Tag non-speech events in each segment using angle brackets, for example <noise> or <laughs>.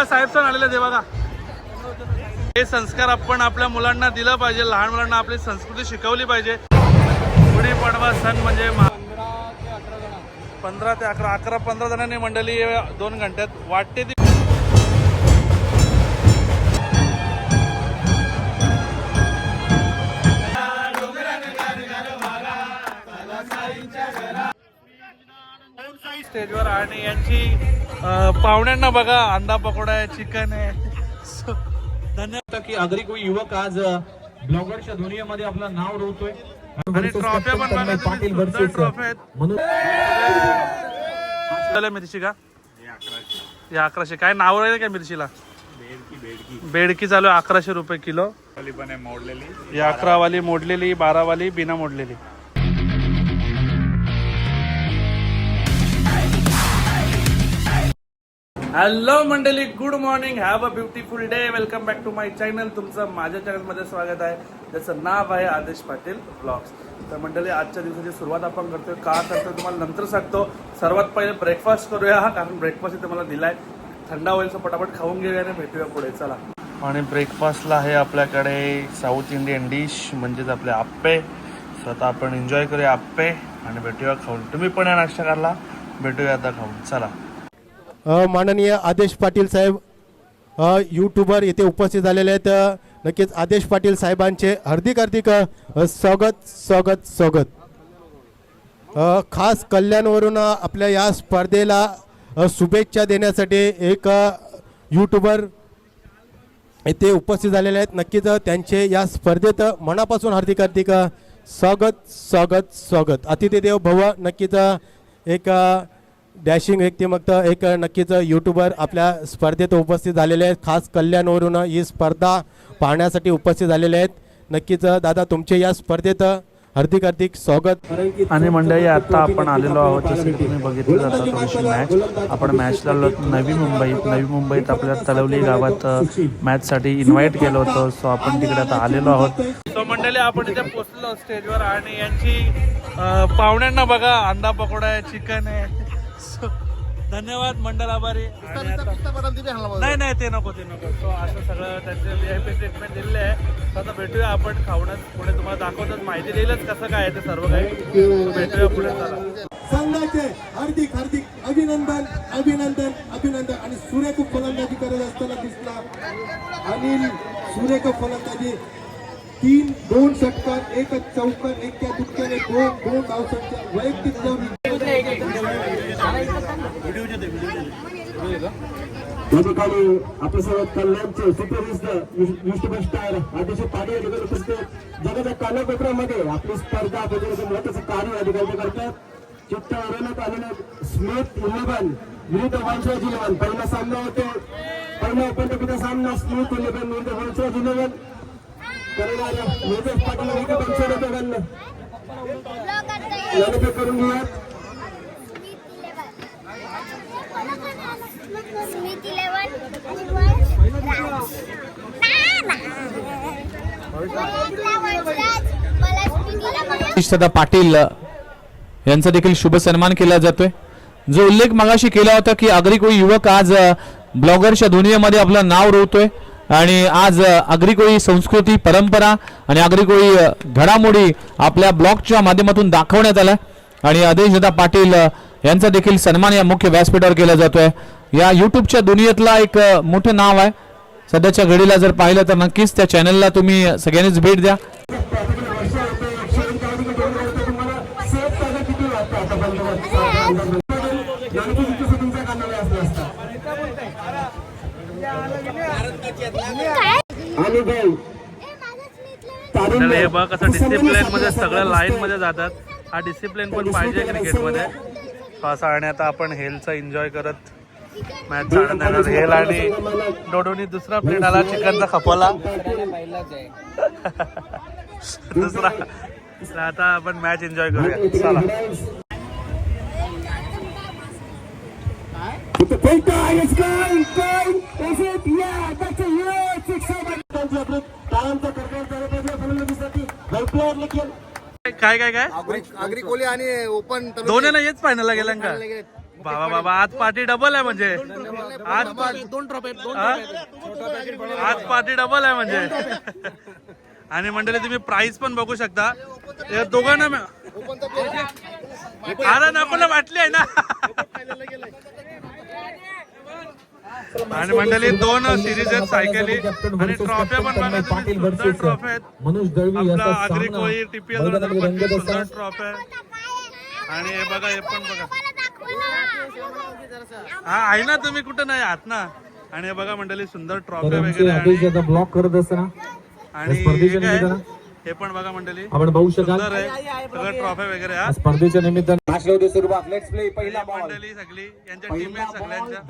बघा साहेब सण आलेले ते बघा हे संस्कार आपण आपल्या मुलांना दिलं पाहिजे. लहान मुलांना आपली संस्कृती शिकवली पाहिजे. गुढीपाडवा सण म्हणजे पंधरा ते अकरा अकरा पंधरा जणांनी मंडळी दोन घंट्यात वाटते ती स्टेजवर आणि यांची पाहुण्यांना बघा अंडा पकोडा आहे चिकन आहे. धन्यवाद. की अगदी कोणी युवक आज ब्लॉगरच्या दुनियेमध्ये आपलं नाव रोवतोय. आणि ट्रॉफ्या पण बघा तुम्ही सुंदर ट्रॉफ्या आहेत. म्हणून मिरची का? या अकराशे. काय नाव आहे काय मिरचीला? बेडकी चालू आहे अकराशे रुपये किलो. ही अकरावाली मोडलेली बारावाली बिना मोडलेली. हॅलो मंडळी good morning have a beautiful day welcome back to my channel तुमचं माझ्या चॅनलमध्ये स्वागत आहे. त्याचं नाव आहे आदेश पाटील ब्लॉग्स तर मंडळी आजच्या दिवसाची सुरुवात आपण करतोय. का करतोय तुम्हाला नंतर सांगतो. सर्वात पहिले ब्रेकफास्ट करूया कारण ब्रेकफास्ट इथे मला दिलाय. थंडा होईल सो पटापट खाऊन घेऊया आणि भेटूया पुढे. चला. आणि ब्रेकफास्टला आहे आपल्याकडे साऊथ इंडियन डिश म्हणजेच आपले आप्पे. स्वतः आपण एन्जॉय करूया आप्पे आणि भेटूया खाऊन. तुम्ही पण या नाश्ता करायला. भेटूया आता खाऊन. चला. माननीय आदेश पाटील साहेब यूट्यूबर येथे उपस्थित झालेले आहेत. नक्कीच आदेश पाटील साहेबांचे हार्दिक हार्दिक स्वागत स्वागत स्वागत. खास कल्याणवरून आपल्या या स्पर्धेला शुभेच्छा देण्यासाठी एक यूट्यूबर येथे उपस्थित झालेले आहेत. नक्कीच त्यांचे या स्पर्धेत मनापासून हार्दिक हार्दिक स्वागत स्वागत स्वागत. अतिथी देव भव नक्कीच एक डॅशिंग व्यक्तिमत्व एक नक्कीच यूट्यूबर आपल्या स्पर्धेत उपस्थित झालेले आहेत. खास कल्याणवरून ही स्पर्धा पाहण्यासाठी उपस्थित झालेले आहेत. नक्कीच दादा तुमचे या स्पर्धेत हार्दिक हार्दिक स्वागत. आणि मंडळी आता आपण आलेलो आहोत. जसं की तुम्ही बघितलं जाता थोडीशी मॅच आपण मॅचला आलो नवी मुंबईत नवी मुंबईत आपल्या तलवली गावात मॅचसाठी इन्व्हाइट केलं होतं. सो आपण तिकडे आता आलेलो आहोत. सो मंडळी आपण इथे पोचलो स्टेजवर आणि यांची पाहुण्यांना बघा. अंडा पकोडा आहे चिकन आहे. धन्यवाद मंडळ आभारी. नाही नाही ते नको ते नको. सो असं सगळं त्यांचे व्ही आय पी ट्रीटमेंट दिलेले आहे. तर आता भेटूया आपण खाऊनच पुढे तुम्हाला दाखवतच माहिती देईलच कसं काय आहे ते सर्व काही. भेटूया पुढे चला. संघाचे हार्दिक हार्दिक अभिनंदन अभिनंदन अभिनंदन. आणि सुरेख फलंदाजी करत असताना दिसला. अनिल सुरेख फलंदाजी. तीन दोन षटकार एक चौकार एक त्या दुटक्याने दोन दोन धावसंख्या वैयक्तिक या ठिकाणी आपल्या सर्व कल्याणचे सुपरस्टार विष्णू स्टार अतिशय पाणी या ठिकाणी उपस्थित जगाच्या कानाकोपऱ्यामध्ये आपली स्पर्धा बजावण्याचं महत्वाचं कार्य या ठिकाणी करतात. चित्त हरवण्यात आलेले स्मिथ इलेव्हन विरुद्ध वंशराज इलेव्हन पहिला सामना होतो. पहिला उपांत्यपूर्व सामना स्मिथ इलेव्हन विरुद्ध वंशराज इलेव्हन करणाऱ्या योगेश पाटील विरुद्ध वंशराज करून घेऊयात. स्मिथ इलेवन मला पाटील यांचा देखील शुभ सन्मान केला जातोय. जो उल्लेख मगाशी केला होता की अग्रिकोळी युवक आज ब्लॉगरच्या दुनियेमध्ये आपलं नाव रोवतोय आणि आज अग्रिकोळी संस्कृती परंपरा आणि अग्रिकोळी घडामोडी आपल्या ब्लॉगच्या माध्यमातून दाखवण्यात आल्या. आणि आदेशदा पाटील यांचा देखील सन्मान या मुख्य व्यासपीठावर केला जातोय. या युट्यूबच्या दुनियेतला एक मोठं नाव आहे. सध्याच्या घडीला जर पाहिलं तर नक्कीच त्या चॅनलला तुम्ही सगळ्यांनीच भेट द्या. हे बघ कसं डिसिप्लिनमध्ये सगळं लाईन मध्ये जातात. हा डिसिप्लिन पण पाहिजे क्रिकेटमध्ये असं आणि आता आपण हेलचा एन्जॉय करत मॅच येणार हेल आणि डोडोनी दुसरा प्लेट आला चिकनचा खपवला. दुसरा. आता आपण मॅच एन्जॉय करूया. चला. काय काय काय? आगरी कोली आणि ओपन दोन्ही हेच फायनलला गेलं का? बाबा बाबा आज पार्टी डबल आहे म्हणजे. आज दोन आज पार्टी डबल आहे म्हणजे. आणि मंडळी तुम्ही प्राइस पण बघू शकता. या दोघांना नको ना वाटली आहे ना? आणि मंडळी दोन सिरीज आहेत सायकली आणि ट्रॉफ्या पण बघा तुम्ही सुंदर ट्रॉफ्या आहेत. मनोज दळवी आपला आगरी कोळी टीपीएल सुंदर असतात. ट्रॉफी आहे. आणि हे बघा हे पण बघा. हा आहे ना तुम्ही कुठं नाही आहात ना? आणि हे बघा मंडळी सुंदर ट्रॉफी तर आमचे वगैरे ब्लॉक करत असताना. आणि हे पण बघा मंडळी. आपण बघू शकाल. सगळं ट्रॉफी वगैरे हा. स्पर्धेच्या निमित्तानं सुरुवात लेट्स प्ले पहिला बॉल मंडळी सगळी यांच्या टीम आहेत सगळ्यांच्या.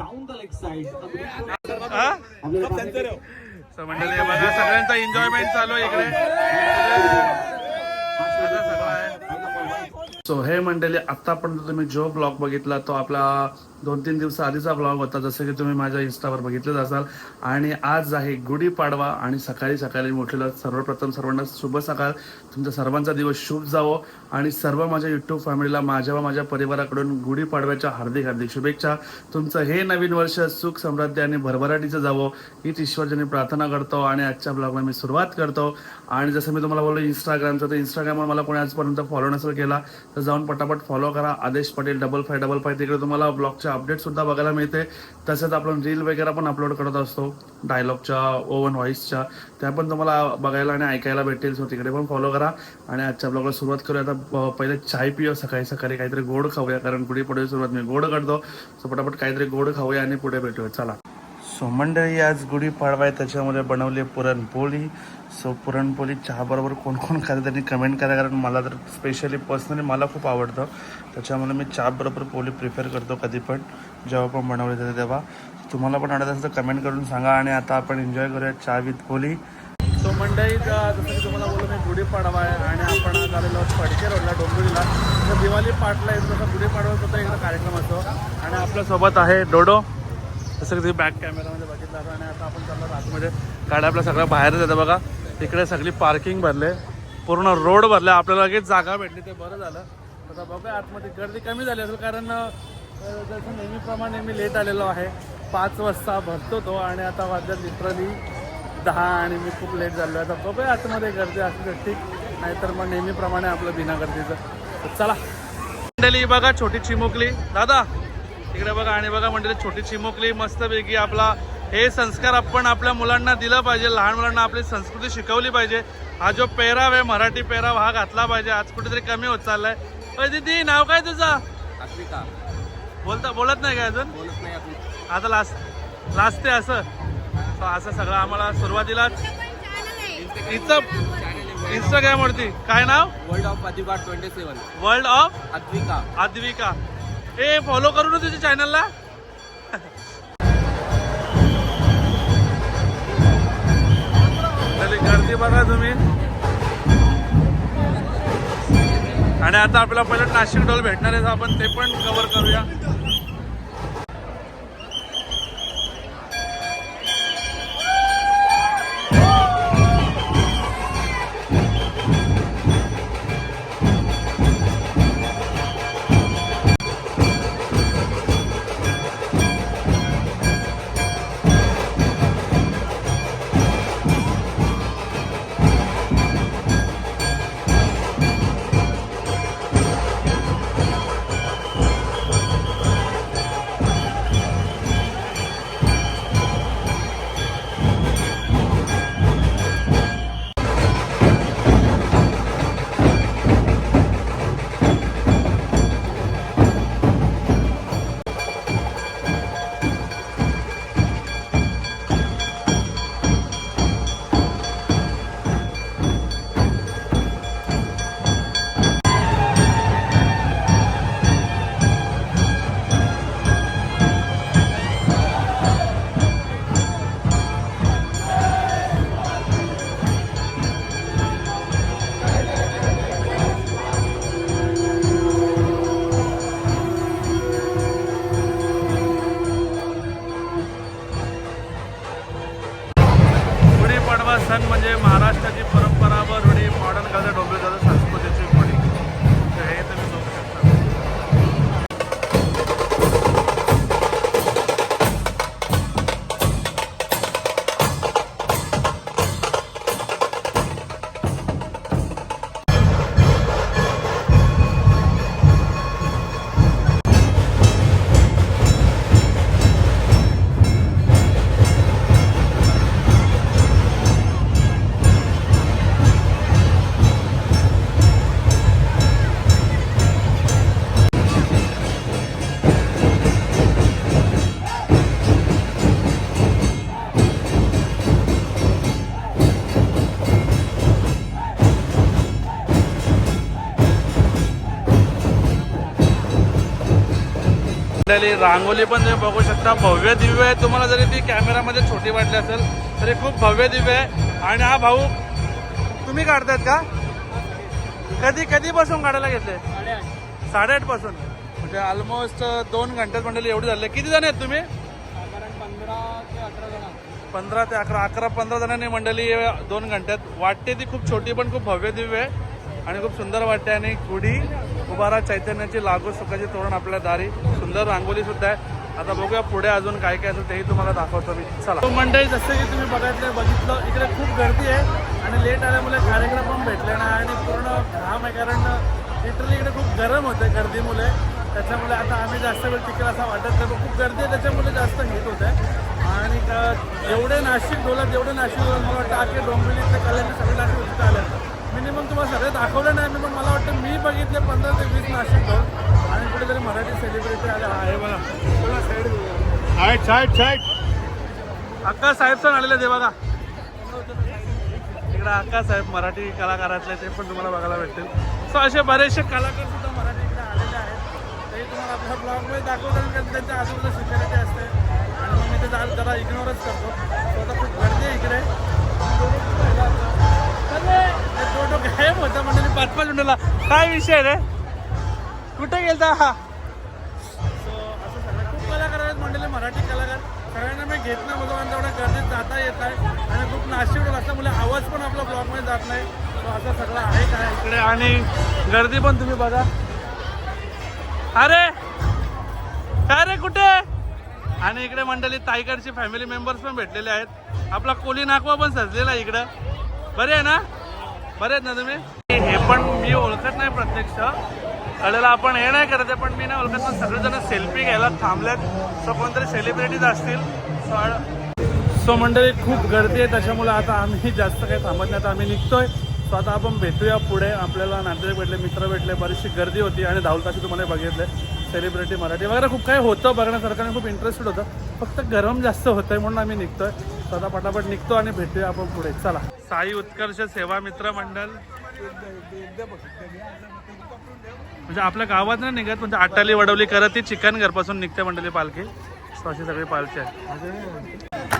हा? मंडळी हे बघा सगळ्यांचा एन्जॉयमेंट चालू आहे इकडे. असं सगळं आहे. सो हे मंडळी आतापर्यंत तुम्ही जो ब्लॉग बघितला तो आपला दोन तीन दिवस आधीचा ब्लॉग होता जसं की तुम्ही माझ्या इंस्टावर बघितलेच असाल. आणि आज आहे गुढीपाडवा आणि सकाळी सकाळी उठलेलं सर्वप्रथम सर्वांना शुभ सकाळ. तुमचा सर्वांचा दिवस शुभ जावो आणि सर्व माझ्या युट्यूब फॅमिलीला माझ्या व माझ्या परिवाराकडून गुढीपाडव्याच्या हार्दिक हार्दिक शुभेच्छा. तुमचं हे नवीन वर्ष सुख समृद्धी आणि भरभराटीचं जावं हीच ईश्वरजनी प्रार्थना करतो आणि आजच्या ब्लॉगला मी सुरुवात करतो. आणि जसं मी तुम्हाला बोललो इंस्टाग्रामचं तर इंस्टाग्रामवर मला कोणी आजपर्यंत फॉलो नसेल केला तर जाऊन पटापट फॉलो करा. Adesh Patel double five double five तिकडे तुम्हाला ब्लॉगच्या अपडेट सुद्धा बघायला मिळते. तसंच आपण रील वगैरे पण अपलोड करत असतो. डायलॉगच्या ओवन व्हॉइसच्या त्या पण तुम्हाला बघायला आणि ऐकायला भेटेल सो तिकडे पण फॉलो करा. आणि आजच्या ब्लॉगला सुरुवात करूया. आता पहिले चाय पिऊया सकाळी सकाळी. काहीतरी गोड खाऊया. कारण पुढे पुढे सुरुवात मी गोड करतो. सो पटापट काहीतरी गोड खाऊया आणि पुढे भेटूया. चला. सो मंडळी आज गुढीपाडवा आहे. त्याच्यामध्ये बनवली पुरणपोळी. सो पुरणपोळी चहाबरोबर कोण कोण खाते त्यांनी कमेंट करा कारण मला तर स्पेशली पर्सनली मला खूप आवडतं. त्याच्यामुळे मी चहाबरोबर पोळी प्रिफर करतो कधी पण. जेव्हा पण बनवली जाते तेव्हा. तुम्हाला पण आवडत असेल तर कमेंट करून सांगा आणि आता आपण एन्जॉय करूया चहा विथ पोली सो मंडळी जसं की तुम्हाला बोललो मी गुढीपाडवा आहे आणि आपण आज आलेलो आहोत फडके रोडला डोंबिवलीला. तर दिवाळी पाटला येतो तसं गुढीपाडवाचा सुद्धा एकदा कार्यक्रम असतो. आणि आपल्यासोबत आहे डोडो. जसं की तुम्ही बॅक कॅमेरामध्ये बघितलं आता आणि आता आपण चाललो आतमध्ये. गाड्या आपल्या सगळ्या बाहेरच येतं बघा. इकडे सगळी पार्किंग भरले पूर्ण रोड भरले आपल्याला लगेच जागा भेटली ते बरं झालं. आता बघा आतमध्ये गर्दी कमी झाली असेल कारण जसं नेहमीप्रमाणे मी लेट आलेलो आहे पाच वाजता भरतो तो आणि आता वाजत लिटरली दहा आणि मी खूप लेट झालो आहे. आता बघूया आतमध्ये गर्दी असली तर ठीक नाहीतर मग नेहमीप्रमाणे आपलं बिना गर्दीचं चला. मंडळी बघा छोटी चिमुकली. दादा तिकडे बघा आणि बघा मंडळी छोटी चिमुकली मस्तपैकी आपला हे संस्कार आपण आपल्या मुलांना दिलं पाहिजे. लहान मुलांना आपली संस्कृती शिकवली पाहिजे. हा जो पेहराव आहे मराठी पेहराव हा घातला पाहिजे. आज कुठेतरी कमी होत चाललाय. दीदी नाव काय तुझं? बोलता बोलत नाही काय अजून? आता लास्ट लास्ट ते असं. असं सगळं आम्हाला सुरुवातीलाच. इथं इंस्टाग्राम वरती काय नाव? वर्ल्ड ऑफ अधिकार twenty seven world of Advika Advika A follow करू ना तुझ्या चॅनलला <laughs> गर्दी बघा तुम्ही. आणि आता आपल्याला पहिलं नाशिक डोल भेटणार आहे आपण ते पण कव्हर करूया. मंडळी रांगोली पण तुम्ही बघू शकता. भव्य दिव्य आहे. तुम्हाला जरी ती कॅमेरामध्ये छोटी वाटली असेल तरी खूप भव्य दिव्य आहे. आणि हा भाऊ तुम्ही काढतात का? कधी कधीपासून काढायला घेतले साडेआठपासून. म्हणजे ऑलमोस्ट दोन घंट्यात मंडळी एवढी झाली. किती जण आहेत तुम्ही? पंधरा ते अकरा. अकरा पंधरा जणांनी मंडळी दोन घंट्यात. वाटते ती खूप छोटी पण खूप भव्य दिव्य आहे. आणि खूप सुंदर वाटते. आणि गुढी उभारा चैतन्याची लागू सुखाची तोरण आपल्या दारी. सुंदर रांगोली सुद्धा आहे. आता बघूया पुढे अजून काय काय असेल तेही तुम्हाला दाखवतो मी. चला. मंडळी जसं की तुम्ही बघितलं बघितलं इकडे खूप गर्दी आहे आणि लेट आल्यामुळे कार्यक्रम पण भेटले ना आणि पूर्ण घाम आहे कारण लिटरली इकडे खूप गरम होतं गर्दीमुळे. त्याच्यामुळे आता आम्ही जास्त वेळ तिकडे असं वाटत नाही खूप गर्दी आहे त्याच्यामुळे जास्त हिट होत. आहे आणि का- एवढे नाशिक ढोलात एवढे नाशिक ढोलात मला वाटतं आखे डोंबिवलीतले कल्याणी सगळे नाशिक होते आले मिनिमम तुम्हाला सगळे दाखवले नाही मी पण मला वाटतं मी बघितले पंधरा ते वीस नाशिक आणि कुठेतरी मराठी सेलिब्रिटी आले. आहे बघा. साईड साईड साईड अक्का साहेब सण आलेले ते बघा. इकडे अक्का साहेब मराठी कलाकारातले ते पण तुम्हाला बघायला भेटतील. सो असे बरेचसे कलाकार सुद्धा मराठी इकडे आलेले आहेत. ते तुम्हाला आपल्या ब्लॉगमध्ये दाखवतात कारण त्यांच्या आजूबाजूला सिक्युरिटी असते. आणि मग मी ते जरा इग्नोरच करतो. आता खूप गर्दी आहे इकडे. फोटो गायब होता म्हणजे पाच पाच मिनिटाला. काय विषय रे? कुठे गेलता हा? सो असं सगळं खूप कलाकार आहेत मंडळी मराठी कलाकार. सगळ्यांना मी घेत नाही बोलतो कारण तेवढ्या गर्दीत जाता येत आहे आणि खूप नाशिक असल्यामुळे आवाज पण आपला ब्लॉगमध्ये जात नाही. सो असं सगळं आहे काय? इकडे आणि गर्दी पण तुम्ही बघा. अरे! काय रे कुठे? आणि इकडे मंडळी ताईकडचे फॅमिली मेंबर्स पण भेटलेले आहेत. आपला कोली नाकवा पण सजलेला इकडं. बरे आहे ना? बरे आहेत ना तुम्ही? हे पण मी ओळखत नाही प्रत्यक्ष. कळेला आपण हे नाही करत आहे पण मी नाही ओळखत पण सगळेजण सेल्फी घ्यायला थांबल्यात. सो कोणतरी सेलिब्रिटीज असतील. सो सो मंडळी खूप गर्दी आहे. त्याच्यामुळे आता आम्ही जास्त काही थांबत नाही. आता आम्ही निघतोय. सो आता आपण भेटूया पुढे. आपल्याला नातेवाईक भेटले मित्र भेटले बरीचशी गर्दी होती आणि धावताशी तुम्हाला बघितले सेलिब्रिटी मराठी वगैरे खूप काही होतं बघण्यासारखं आणि खूप इंटरेस्टेड होतं. फक्त गरम जास्त होतंय म्हणून आम्ही निघतोय. सो आता पटापट निघतो आणि भेटूया आपण पुढे. चला. साई उत्कर्ष सेवा मित्र मंडळ म्हणजे आपल्या गावात नाही निघत म्हणजे आटाली वडवली करत ती चिकन घरपासून निघते मंडळी पालखी. सो अशी सगळी पालखी आहे.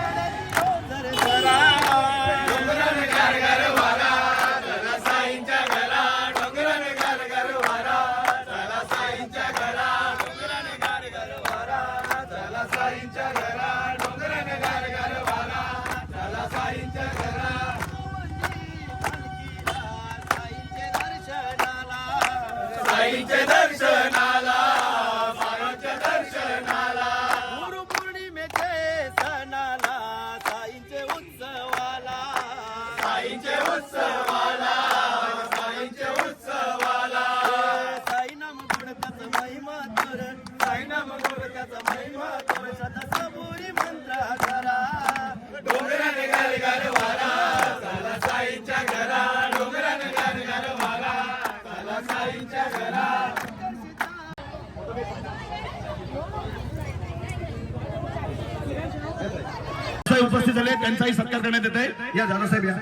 त्यांचाही सत्कार करण्यात येत आहे या दादासाहेब या.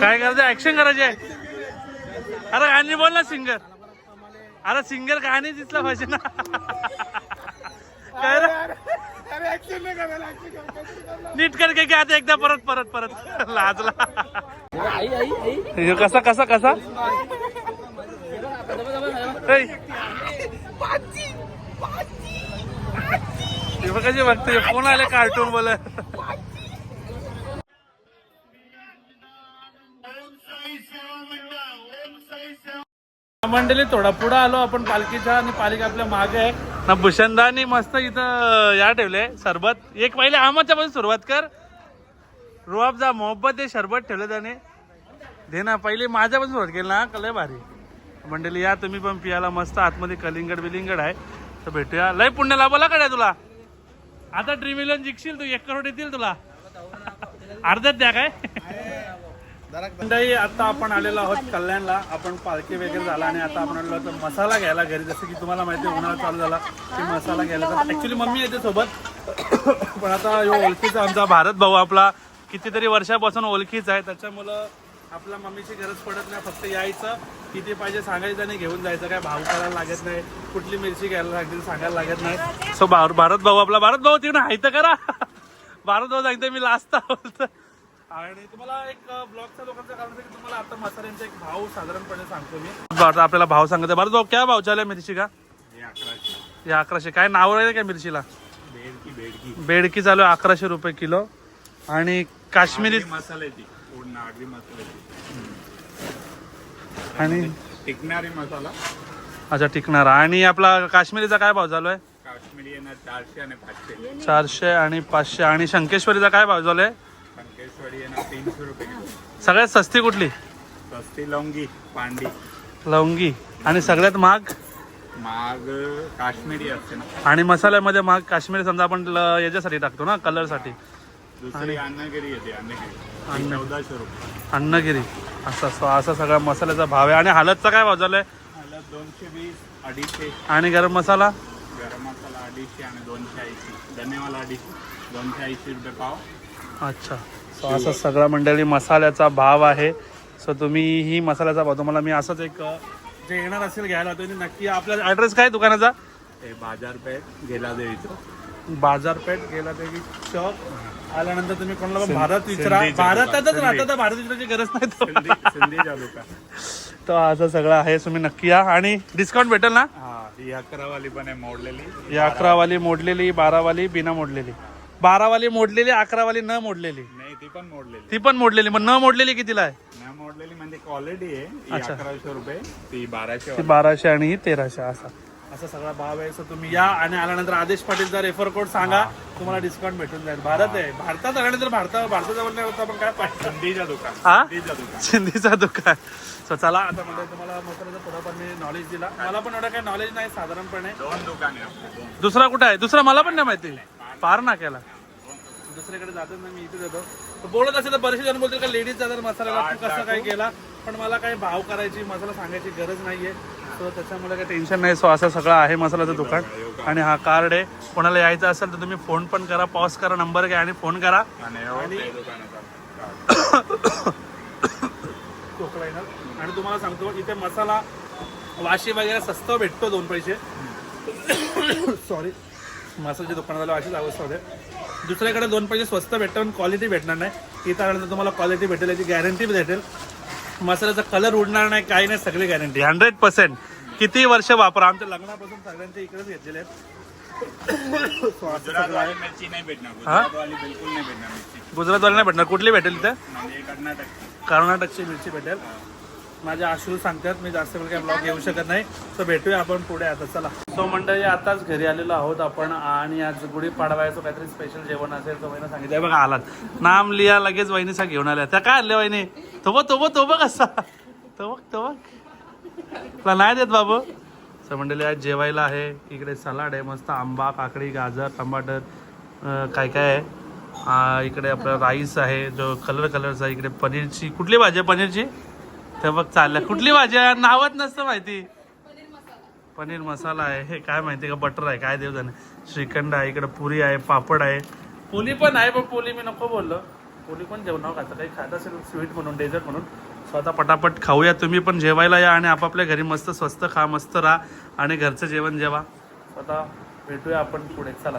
काय करायचं ऍक्शन करायचे. अरे गाणी बोल ना सिंगर. अरे सिंगर गाणी दिसला पाहिजे ना. काय नीट कर की आता एकदा परत परत परत. लाजला. कसा कसा कसा? हे कशी बघते फोन आले कार्टून बोल मंडळी थोडा पुढं आलो आपण पालखीच्या आणि पालिका आपल्या मागे आहे. ना भूषणदानी मस्त इथं या ठेवले सरबत. एक पहिले आमाच्या पासून सुरुवात कर. रुआबजा मोहब्बत ते सरबत ठेवलं त्याने. दे ना पहिले माझ्या पण सुरुवात केली ना कलय भारी. मंडळी या तुम्ही पण पियाला मस्त आतमध्ये कलिंगड बिलिंगड आहे. तर भेटूया. लय पुण्य लाभला कडे तुला? आता ड्रीम इलेवन जिंकशील तू एक करोड येतील तुला. <laughs> अर्ध्यात द्या काय? मंडळी आता आपण आलेलो आहोत कल्याणला. आपण पालखी वगैरे झाला आणि आता आपण आलेलो तर मसाला घ्यायला घरी. जसं की तुम्हाला माहिती आहे उन्हाळा चालू झाला की मसाला घ्यायला तर ऍक्च्युली मम्मी येते सोबत. <coughs> पण आता यो ओळखीचा आमचा भारत भाऊ आपला. कितीतरी वर्षापासून ओळखीचा आहे. त्याच्यामुळं आपल्या मम्मीची गरज पडत नाही. फक्त यायचं. किती पाहिजे सांगायचं आणि घेऊन जायचं. काय भाव करायला लागत नाही. कुठली मिरची घ्यायला लागतील सांगायला लागत नाही. सो भारत भाऊ आपला. भारत भाऊ तिकडे हाय तर करा. <laughs> भारत भाऊ सांगते मी लास्ट बोलतो आणि तुम्हाला एक ब्लॉगच्या लोकांचं कारण की तुम्हाला आता मसाल्यांचा एक भाव साधारणपणे सांगतो मी. आता आपल्याला भाव सांगते भारत भाऊ काय भाव चालू आहे मिरची का? हे अकराशे. काय नाव आहे का मिरचीला? बेडकी चालू आहे अकराशे रुपये किलो. आणि काश्मीरी मसाल्याची आणि टिकणारी मसाला. अच्छा टिकणारा. आणि आपला काश्मीरीचा काय भाव चालू आहे? काश्मीरी चारशे आणि पाचशे. चारशे आणि पाचशे. आणि शंकेश्वरीचा काय भाव चालू आहे? संकेश्वरी येणार तीनशे रुपये किलो. सगळ्यात सस्ती कुठली? सस्ती लवंगी पांडी. लवंगी. आणि सगळ्यात महाग? माग काश्मीरी असते ना. आणि मसाल्यामध्ये महाग काश्मीरी समजा आपण ल- याच्यासाठी टाकतो ना कलरसाठी. दुसरी अन्नगिरी येते अन्नगिरी. ती चौदाशे रुपये. अन्नगिरी. असा सो असा सगळा मसाल्याचा भाव आहे. आणि हलदचा काय भाव आहे मला दोनशे वीस अडीचशे. आणि गरम मसाला? गरम मसाला अडीचशे आणि दोनशे ऐंशी. धनेवाला अडीचशे. दोनशे ऐंशी रुपये पाव. अच्छा. सो असा सगळा मंडळी मसाल्याचा भाव आहे. सो तुम्ही ही मसाल्याचा भाव तुम्हाला मी असंच एक जे येणार असेल घ्यायला तुम्ही नक्की आपला ॲड्रेस काय दुकानाचा? हे बाजारपेठ गेला देवीचं बाजारपेठ गेला देवी चौक. आल्यानंतर तुम्ही कोणाला भारत विचारा. भारतातच दुकान, राहता तर भारत विचारायची गरज नाही तर. सिंधी तालुका <laughs> तर असं सगळं आहे तुम्ही नक्की या. आणि डिस्काउंट भेटेल ना? हा ही अकरावाली पण आहे मोडलेली. ही अकरावाली मोडलेली बारावाली बिना मोडलेली. बारावाली मोडलेली अकरावाली न मोडलेली? नाही ती पण मोडलेली. ती पण मोडलेली. मग न मोडलेली कितीला आहे? नाही मोडलेली म्हणजे क्वालिटी आहे. अच्छा. अकराशे रुपये ती बाराशे ती बाराशे आणि ही तेराशे असा. असा सगळा भाव आहे सो तुम्ही या आणि आल्यानंतर आदेश पाटीलचा रेफर कोड सांगा. तुम्हाला डिस्काउंट भेटून जाईल. भारत आहे. भारतात आल्यानंतर भारतात भारताजवळ नाही होता आपण काय पाहिजे? दुकान. हा? दुकान. सिंधीचा दुकान. सो चला आता म्हणजे तुम्हाला मसाल्याचा थोडाफार मी नॉलेज दिला. मला पण एवढं काही नॉलेज नाही साधारणपणे. दोन दुकान आहे आपले. दोन दुसरा कुठं आहे? दुसरा मला पण नाही माहिती. पार ना केला. दुसरीकडे जातो ना मी इथे जातो. तर बोलत असेल तर बरेचसे जण बोलतील का लेडीज जातात मसाला तू कसं काय केला? पण मला काही भाव करायची मसाला सांगायची गरज नाहीये. सो त्याच्यामुळे काही टेन्शन नाही. सो असं सगळं आहे मसाल्याचं दुकान. आणि हा कार्ड आहे. कोणाला यायचं असेल तर तुम्ही फोन पण करा पॉज करा नंबर घ्या आणि फोन करा. आणि हो, येणार आणि तुम्हाला सांगतो इथे मसाला वाशी वगैरे स्वस्त भेटतो दोन पैसे. <coughs> सॉरी मसाल्याच्या दुकानाला अशीच अवस्था होते. दुसऱ्याकडे दोन पैसे स्वस्त भेटतं पण क्वालिटी भेटणार नाही. इथं आल्यानंतर तुम्हाला क्वालिटी भेटेल याची गॅरंटी भेटेल. मसाल्याचा कलर उडणार नाही काही नाही सगळी गॅरंटी हंड्रेड पर्सेंट किती वर्ष वापरा? आमच्या लग्नापासून सगळ्यांचे इकडेच घेतलेले. गुजरातवाली मिरची नाही भेटणार. गुजरातवाली बिलकुल नाही भेटणार मिरची. गुजरातवाले नाही भेटणार. कुठली भेटेल इथे? कर्नाटक कर्नाटकची. मिरची भेटेल. माझे आश्रू सांगतात मी जास्त वेळ काही ब्लॉग घेऊ शकत नाही. तर भेटूया आपण पुढे आता चला. सो मंडळी आताच घरी आलेलो आहोत आपण आणि आज गुढी पाडवायचं काहीतरी स्पेशल जेवण असेल तर वहिनी सांगितलं. बघा आलात. नाम लिहा लगेच वहिनीसा घेऊन आल्या. त्या काय आणल्या वहिनी? तो बघ तो बघ तो बघ कसा तो बघ तो बघ. तुला नाही देत बाबू? सो मंडळी आज जेवायला आहे. इकडे सलाड आहे मस्त आंबा काकडी गाजर टमाटर काय काय आहे? इकडे आपलं राईस आहे जो कलर कलरचा आहे इकडे पनीरची. कुठली भाजी आहे पनीरची? ते बघ चालल्या कुठली भाजी आहे? नावच नसतं माहिती. पनीर मसाला आहे. हे काय माहिती का? बटर आहे. काय देव जाणे श्रीखंड आहे. इकडे पुरी आहे. पापड आहे. पोली पण आहे पण पोली मी नको बोललो. पोली पण जेवण खाता काही खात असेल स्वीट म्हणून डेझर्ट म्हणून. स्वतः पटापट खाऊया. तुम्ही पण जेवायला या आणि आपापल्या घरी मस्त स्वस्त खा मस्त राहा आणि घरचं जेवण जेवा. स्वतः भेटूया आपण पुढे. चला.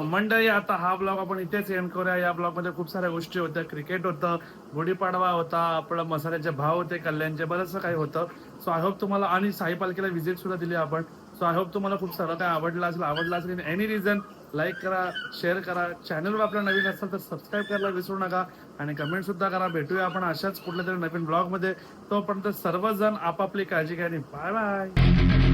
मंडळी आता हा ब्लॉग आपण इथेच एंड करूया. या ब्लॉगमध्ये खूप साऱ्या गोष्टी होत्या. क्रिकेट होतं गुढीपाडवा होता आपलं मसाल्याचे भाव होते कल्याणचे बरंचसं काही होतं. सो आय होप तुम्हाला आणि साई पालखीला व्हिजिट सुद्धा दिली आपण. सो आय होप तुम्हाला खूप सारं काय आवडलं असेल आवडलं असेल एनी रिझन लाईक करा शेअर करा. चॅनलवर आपला नवीन असेल तर सबस्क्राईब करायला विसरू नका. आणि कमेंट सुद्धा करा. भेटूया आपण अशाच कुठल्या तरी नवीन ब्लॉगमध्ये तोपर्यंत सर्वजण आपापली काळजी घ्या आणि बाय बाय